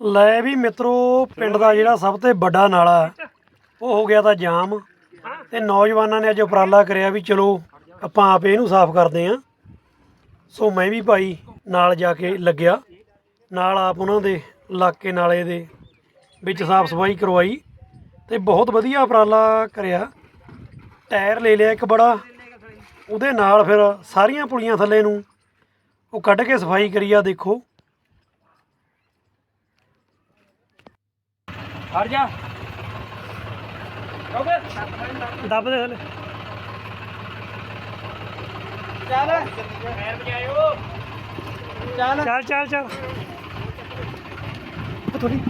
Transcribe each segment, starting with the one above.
ਲੈ ਵੀ ਮਿੱਤਰੋ, ਪਿੰਡ ਦਾ ਜਿਹੜਾ ਸਭ ਤੋਂ ਵੱਡਾ ਨਾਲਾ ਉਹ ਹੋ ਗਿਆ ਤਾਂ ਜਾਮ ਤੇ ਨੌਜਵਾਨਾਂ ਨੇ ਅੱਜ ਉਪਰਾਲਾ ਕਰਿਆ ਵੀ ਚਲੋ, ਆਪਾਂ ਆਪ ਇਹਨੂੰ ਸਾਫ਼ ਕਰਦੇ ਆਂ ਸੋ ਮੈਂ ਵੀ ਭਾਈ ਨਾਲ ਜਾ ਕੇ ਲੱਗਿਆ। ਨਾਲ ਆਪ ਉਹਨਾਂ ਦੇ ਇਲਾਕੇ ਨਾਲੇ ਦੇ ਵਿੱਚ ਸਾਫ਼ ਸਫ਼ਾਈ ਕਰਵਾਈ ਤੇ ਬਹੁਤ ਵਧੀਆ ਉਪਰਾਲਾ ਕਰਿਆ। ਟਾਇਰ ਲੈ ਲਿਆ ਇੱਕ ਬੜਾ, ਉਹਦੇ ਨਾਲ ਫਿਰ ਸਾਰੀਆਂ ਪੁਲੀਆਂ ਥੱਲੇ ਨੂੰ ਉਹ ਕੱਢ ਕੇ ਸਫ਼ਾਈ ਕਰੀ ਆ ਦੇਖੋ। ਹਟ ਜਾ। ਦੱਬ ਦੇ ਥੱਲੇ ਚੱਲ। ਫੇਰ ਬਜਾਇਓ ਚੱਲ ਚੱਲ ਚੱਲ। ਚੱਲ ਥੋੜੀ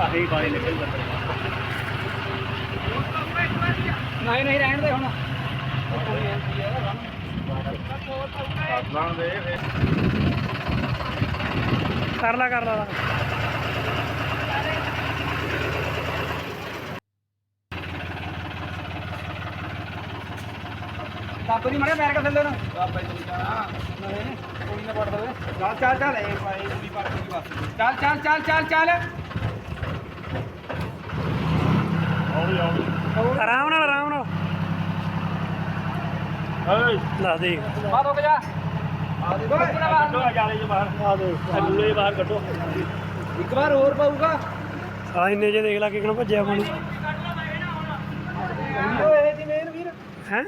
ਆਹੀ ਬਾਈ ਨਿਕਲ ਨਹੀਂ ਨਹੀਂ ਰਹਿਣ ਦੇ ਹੁਣ। ਕਰ ਲਾ ਕਰ ਲਾ ਦੱਬ ਦੀ ਮਰੇ ਪੈਰ ਕਾ ਥੱਲੇ ਨੂੰ? ਬਾਬਾ ਜੀ ਜਾਣਾ ਕੋਈ ਨਾ ਪੜ ਦਵੇ। ਚੱਲ ਚੱਲ ਚੱਲ। ਇਹ ਭਾਈ ਪੂਰੀ ਪੜ ਦੀ ਬਸ। ਚੱਲ ਚੱਲ ਚੱਲ ਚੱਲ ਚੱਲ। ਨਾਲ ਆਰਾਮ ਨਾਲ ਲਾ ਦੇ ਬਾਹਰ ਰੁਕ ਜਾ। ਆ ਦੇ ਕੱਢੋ ਜਾਲੇ ਚ ਬਾਹਰ ਆ ਦੇ ਅੱਲੂਲੇ ਬਾਹਰ ਕੱਢੋ ਇੱਕ ਵਾਰ ਹੋਰ ਪਾਊਗਾ। ਸਾਲਾ ਇੰਨੇ ਜੇ ਦੇਖ ਲਾ ਕਿਕਣ ਭੱਜਿਆ ਪਾਣੀ ਓਏ ਦੀ ਮੇਨ ਵੀਰ? ਹੈ?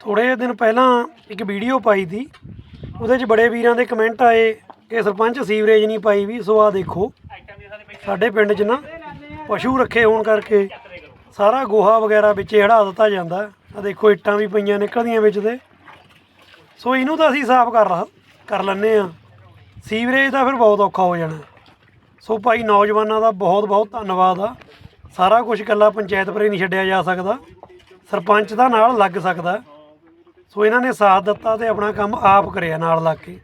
ਥੋੜੇ ਦਿਨ ਪਹਿਲਾਂ ਇੱਕ ਵੀਡੀਓ ਪਾਈ ਸੀ। ਉਹਦੇ 'ਚ ਬੜੇ ਵੀਰਾਂ ਦੇ ਕਮੈਂਟ ਆਏ ਕਿ ਸਰਪੰਚ ਸੀਵਰੇਜ ਨਹੀਂ ਪਾਈ ਵੀ ਸੋ ਆ ਦੇਖੋ। ਸਾਡੇ ਪਿੰਡ 'ਚ ਨਾ ਪਸ਼ੂ ਰੱਖੇ ਹੋਣ ਕਰਕੇ ਸਾਰਾ ਗੋਹਾ ਵਗੈਰਾ ਵਿੱਚ ਹੜਾ ਦਿੱਤਾ ਜਾਂਦਾ। ਆ ਦੇਖੋ, ਇੱਟਾਂ ਵੀ ਪਈਆਂ ਨਿਕਲਦੀਆਂ ਵਿੱਚ ਤੇ। ਸੋ ਇਹਨੂੰ ਤਾਂ ਅਸੀਂ ਸਾਫ਼ ਕਰ ਰ- ਕਰ ਲੈਂਦੇ ਆ ਸੀਵਰੇਜ ਦਾ ਫਿਰ ਬਹੁਤ ਔਖਾ ਹੋ ਜਾਣਾ। ਸੋ ਭਾਈ, ਨੌਜਵਾਨਾਂ ਦਾ ਬਹੁਤ ਬਹੁਤ ਧੰਨਵਾਦ ਆ। ਸਾਰਾ ਕੁਝ ਇਕੱਲਾ ਪੰਚਾਇਤ ਪਰੇ ਨਹੀਂ ਛੱਡਿਆ ਜਾ ਸਕਦਾ। ਸਰਪੰਚ ਦਾ ਨਾਲ ਲੱਗ ਸਕਦਾ। ਸੋ ਇਹਨਾਂ ਨੇ ਸਾਥ ਦਿੱਤਾ ਤੇ ਆਪਣਾ ਕੰਮ ਆਪ ਕਰਿਆ ਨਾਲ ਲੱਗ ਕੇ।